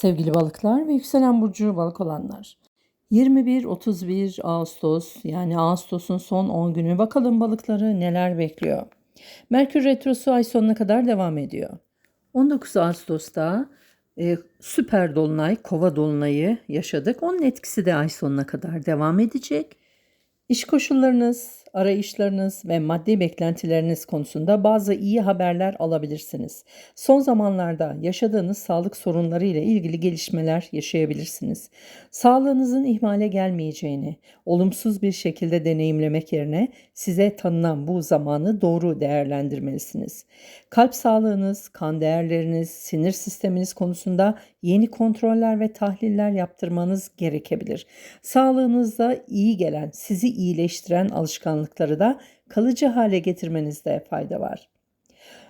Sevgili balıklar ve yükselen burcu balık olanlar. 21-31 Ağustos yani Ağustos'un son 10 günü bakalım balıkları neler bekliyor. Merkür Retrosu ay sonuna kadar devam ediyor. 19 Ağustos'ta e, süper dolunay, kova dolunayı yaşadık. Onun etkisi de ay sonuna kadar devam edecek. İş koşullarınız, arayışlarınız ve maddi beklentileriniz konusunda bazı iyi haberler alabilirsiniz. Son zamanlarda yaşadığınız sağlık sorunları ile ilgili gelişmeler yaşayabilirsiniz. Sağlığınızın ihmale gelmeyeceğini, olumsuz bir şekilde deneyimlemek yerine size tanınan bu zamanı doğru değerlendirmelisiniz. Kalp sağlığınız, kan değerleriniz, sinir sisteminiz konusunda yeni kontroller ve tahliller yaptırmanız gerekebilir. Sağlığınızda iyi gelen, sizi iyileştiren alışkanlıkları da kalıcı hale getirmenizde fayda var.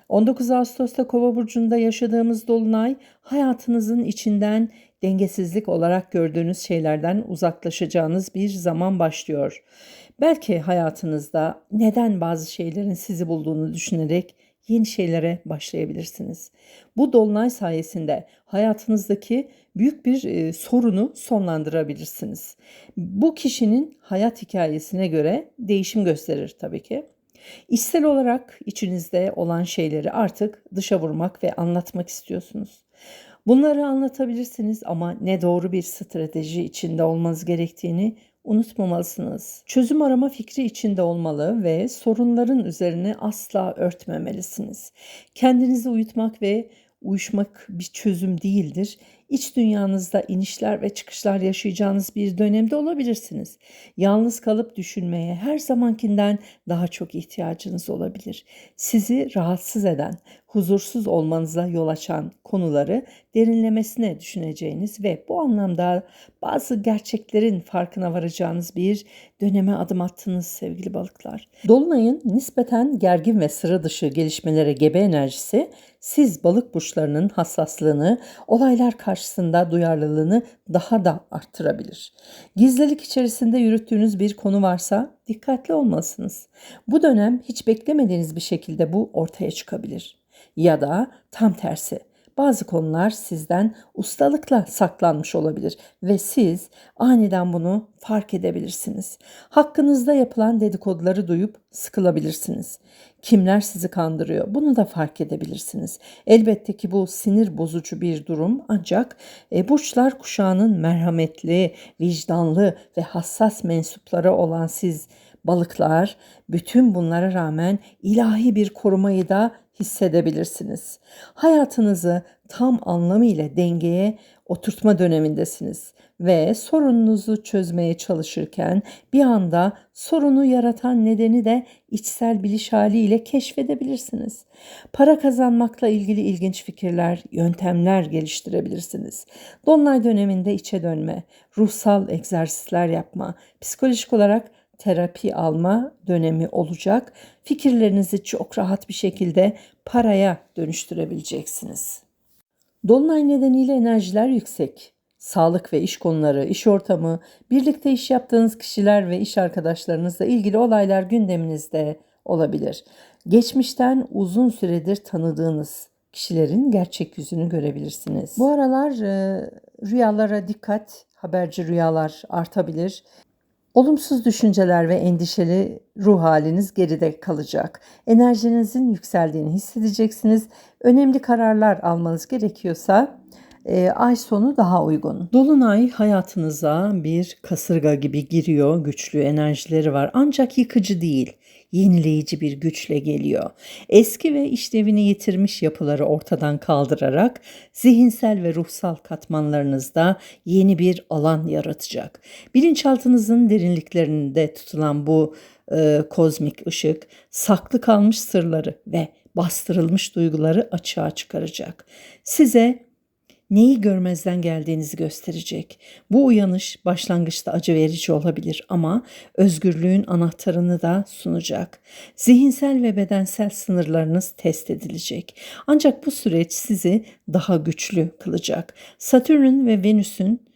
19 Ağustos'ta Kova burcunda yaşadığımız dolunay hayatınızın içinden dengesizlik olarak gördüğünüz şeylerden uzaklaşacağınız bir zaman başlıyor. Belki hayatınızda neden bazı şeylerin sizi bulduğunu düşünerek yeni şeylere başlayabilirsiniz. Bu dolunay sayesinde hayatınızdaki büyük bir e, sorunu sonlandırabilirsiniz. Bu kişinin hayat hikayesine göre değişim gösterir tabii ki. İçsel olarak içinizde olan şeyleri artık dışa vurmak ve anlatmak istiyorsunuz. Bunları anlatabilirsiniz ama ne doğru bir strateji içinde olmanız gerektiğini unutmamalısınız. Çözüm arama fikri içinde olmalı ve sorunların üzerine asla örtmemelisiniz. Kendinizi uyutmak ve uyuşmak bir çözüm değildir. İç dünyanızda inişler ve çıkışlar yaşayacağınız bir dönemde olabilirsiniz. Yalnız kalıp düşünmeye her zamankinden daha çok ihtiyacınız olabilir. Sizi rahatsız eden, huzursuz olmanıza yol açan konuları derinlemesine düşüneceğiniz ve bu anlamda bazı gerçeklerin farkına varacağınız bir döneme adım attınız sevgili balıklar. Dolunayın nispeten gergin ve sıra dışı gelişmelere gebe enerjisi siz balık burçlarının hassaslığını, olaylar karşısında duyarlılığını daha da arttırabilir. Gizlilik içerisinde yürüttüğünüz bir konu varsa dikkatli olmalısınız. Bu dönem hiç beklemediğiniz bir şekilde bu ortaya çıkabilir. Ya da tam tersi bazı konular sizden ustalıkla saklanmış olabilir ve siz aniden bunu fark edebilirsiniz. Hakkınızda yapılan dedikoduları duyup sıkılabilirsiniz. Kimler sizi kandırıyor bunu da fark edebilirsiniz. Elbette ki bu sinir bozucu bir durum ancak e, burçlar kuşağının merhametli, vicdanlı ve hassas mensupları olan siz balıklar bütün bunlara rağmen ilahi bir korumayı da hissedebilirsiniz. Hayatınızı tam anlamıyla dengeye oturtma dönemindesiniz ve sorununuzu çözmeye çalışırken bir anda sorunu yaratan nedeni de içsel biliş haliyle keşfedebilirsiniz. Para kazanmakla ilgili ilginç fikirler, yöntemler geliştirebilirsiniz. Dolunay döneminde içe dönme, ruhsal egzersizler yapma, psikolojik olarak terapi alma dönemi olacak. Fikirlerinizi çok rahat bir şekilde paraya dönüştürebileceksiniz. Dolunay nedeniyle enerjiler yüksek. Sağlık ve iş konuları, iş ortamı, birlikte iş yaptığınız kişiler ve iş arkadaşlarınızla ilgili olaylar gündeminizde olabilir. Geçmişten uzun süredir tanıdığınız kişilerin gerçek yüzünü görebilirsiniz. Bu aralar e, rüyalara dikkat, haberci rüyalar artabilir. Olumsuz düşünceler ve endişeli ruh haliniz geride kalacak. Enerjinizin yükseldiğini hissedeceksiniz. Önemli kararlar almanız gerekiyorsa e, ay sonu daha uygun. Dolunay hayatınıza bir kasırga gibi giriyor, güçlü enerjileri var ancak yıkıcı değil yenileyici bir güçle geliyor. Eski ve işlevini yitirmiş yapıları ortadan kaldırarak zihinsel ve ruhsal katmanlarınızda yeni bir alan yaratacak. Bilinçaltınızın derinliklerinde tutulan bu e, kozmik ışık saklı kalmış sırları ve bastırılmış duyguları açığa çıkaracak. Size neyi görmezden geldiğinizi gösterecek. Bu uyanış başlangıçta acı verici olabilir ama özgürlüğün anahtarını da sunacak. Zihinsel ve bedensel sınırlarınız test edilecek. Ancak bu süreç sizi daha güçlü kılacak. Satürn ve Venüs'ün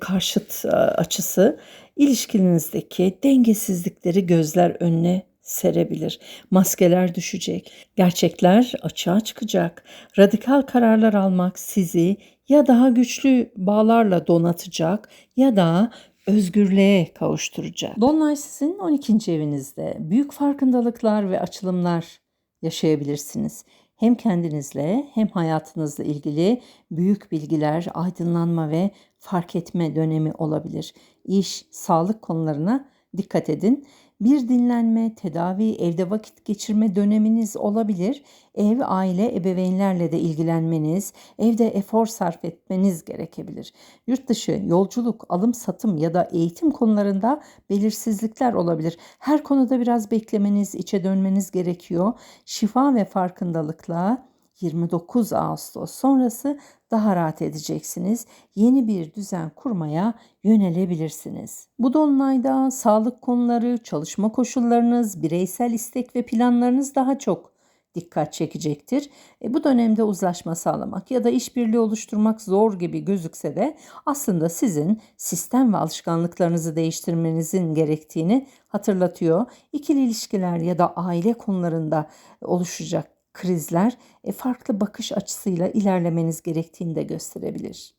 karşıt açısı ilişkinizdeki dengesizlikleri gözler önüne serebilir. Maskeler düşecek. Gerçekler açığa çıkacak. Radikal kararlar almak sizi ya daha güçlü bağlarla donatacak ya da özgürlüğe kavuşturacak. Dolunay sizin 12. evinizde. Büyük farkındalıklar ve açılımlar yaşayabilirsiniz. Hem kendinizle hem hayatınızla ilgili büyük bilgiler, aydınlanma ve fark etme dönemi olabilir. İş, sağlık konularına dikkat edin. Bir dinlenme, tedavi, evde vakit geçirme döneminiz olabilir. Ev, aile, ebeveynlerle de ilgilenmeniz, evde efor sarf etmeniz gerekebilir. Yurt dışı, yolculuk, alım satım ya da eğitim konularında belirsizlikler olabilir. Her konuda biraz beklemeniz, içe dönmeniz gerekiyor. Şifa ve farkındalıkla 29 Ağustos sonrası daha rahat edeceksiniz. Yeni bir düzen kurmaya yönelebilirsiniz. Bu dolunayda sağlık konuları, çalışma koşullarınız, bireysel istek ve planlarınız daha çok dikkat çekecektir. E, bu dönemde uzlaşma sağlamak ya da işbirliği oluşturmak zor gibi gözükse de aslında sizin sistem ve alışkanlıklarınızı değiştirmenizin gerektiğini hatırlatıyor. İkili ilişkiler ya da aile konularında oluşacak krizler e, farklı bakış açısıyla ilerlemeniz gerektiğini de gösterebilir.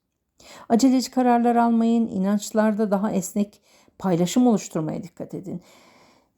Aceleci kararlar almayın, inançlarda daha esnek paylaşım oluşturmaya dikkat edin.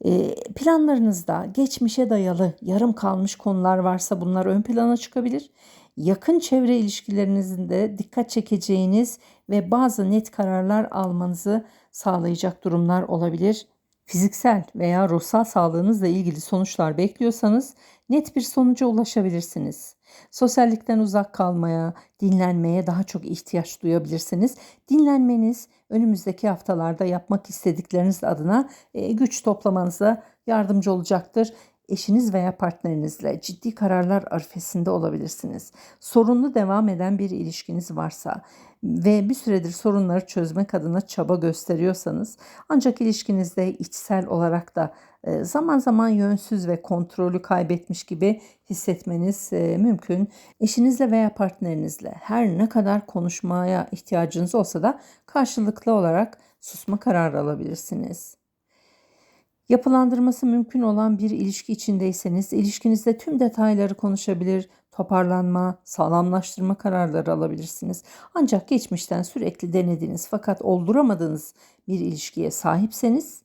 E, planlarınızda geçmişe dayalı yarım kalmış konular varsa bunlar ön plana çıkabilir. Yakın çevre ilişkilerinizin dikkat çekeceğiniz ve bazı net kararlar almanızı sağlayacak durumlar olabilir. Fiziksel veya ruhsal sağlığınızla ilgili sonuçlar bekliyorsanız net bir sonuca ulaşabilirsiniz. Sosyallikten uzak kalmaya, dinlenmeye daha çok ihtiyaç duyabilirsiniz. Dinlenmeniz önümüzdeki haftalarda yapmak istedikleriniz adına e, güç toplamanıza yardımcı olacaktır. Eşiniz veya partnerinizle ciddi kararlar arifesinde olabilirsiniz. Sorunlu devam eden bir ilişkiniz varsa ve bir süredir sorunları çözmek adına çaba gösteriyorsanız ancak ilişkinizde içsel olarak da e, zaman zaman yönsüz ve kontrolü kaybetmiş gibi hissetmeniz e, mümkün. Eşinizle veya partnerinizle her ne kadar konuşmaya ihtiyacınız olsa da karşılıklı olarak susma kararı alabilirsiniz. Yapılandırması mümkün olan bir ilişki içindeyseniz ilişkinizde tüm detayları konuşabilir, toparlanma, sağlamlaştırma kararları alabilirsiniz. Ancak geçmişten sürekli denediğiniz fakat olduramadığınız bir ilişkiye sahipseniz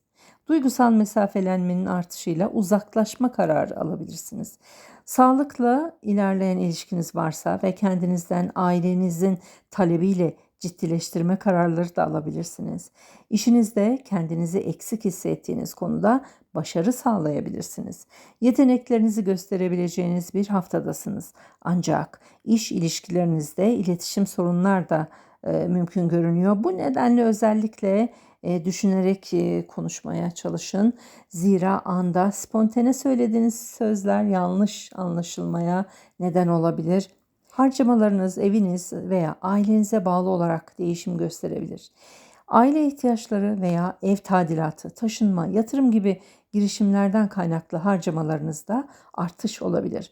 duygusal mesafelenmenin artışıyla uzaklaşma kararı alabilirsiniz. Sağlıkla ilerleyen ilişkiniz varsa ve kendinizden ailenizin talebiyle ciddileştirme kararları da alabilirsiniz. İşinizde kendinizi eksik hissettiğiniz konuda başarı sağlayabilirsiniz. Yeteneklerinizi gösterebileceğiniz bir haftadasınız. Ancak iş ilişkilerinizde iletişim sorunlar da e, mümkün görünüyor. Bu nedenle özellikle e, düşünerek e, konuşmaya çalışın. Zira anda spontane söylediğiniz sözler yanlış anlaşılmaya neden olabilir. Harcamalarınız eviniz veya ailenize bağlı olarak değişim gösterebilir. Aile ihtiyaçları veya ev tadilatı, taşınma, yatırım gibi girişimlerden kaynaklı harcamalarınızda artış olabilir.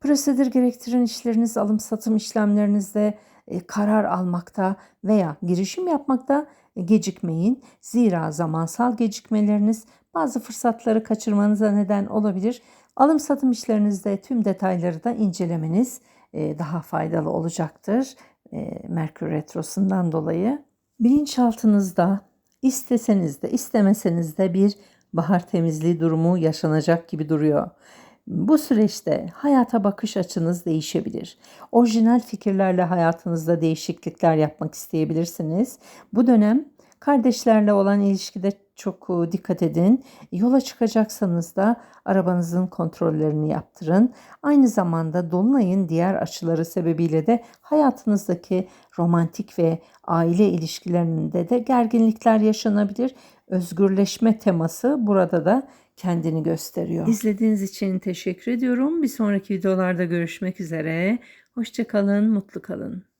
Prosedür gerektiren işleriniz, alım satım işlemlerinizde e, karar almakta veya girişim yapmakta gecikmeyin. Zira zamansal gecikmeleriniz bazı fırsatları kaçırmanıza neden olabilir. Alım satım işlerinizde tüm detayları da incelemeniz daha faydalı olacaktır. E, Merkür Retrosu'ndan dolayı. Bilinçaltınızda isteseniz de istemeseniz de bir bahar temizliği durumu yaşanacak gibi duruyor. Bu süreçte hayata bakış açınız değişebilir. Orijinal fikirlerle hayatınızda değişiklikler yapmak isteyebilirsiniz. Bu dönem kardeşlerle olan ilişkide çok e, dikkat edin. Yola çıkacaksanız da arabanızın kontrollerini yaptırın. Aynı zamanda dolunayın diğer açıları sebebiyle de hayatınızdaki romantik ve aile ilişkilerinde de gerginlikler yaşanabilir. Özgürleşme teması burada da kendini gösteriyor. İzlediğiniz için teşekkür ediyorum. Bir sonraki videolarda görüşmek üzere. Hoşçakalın, mutlu kalın.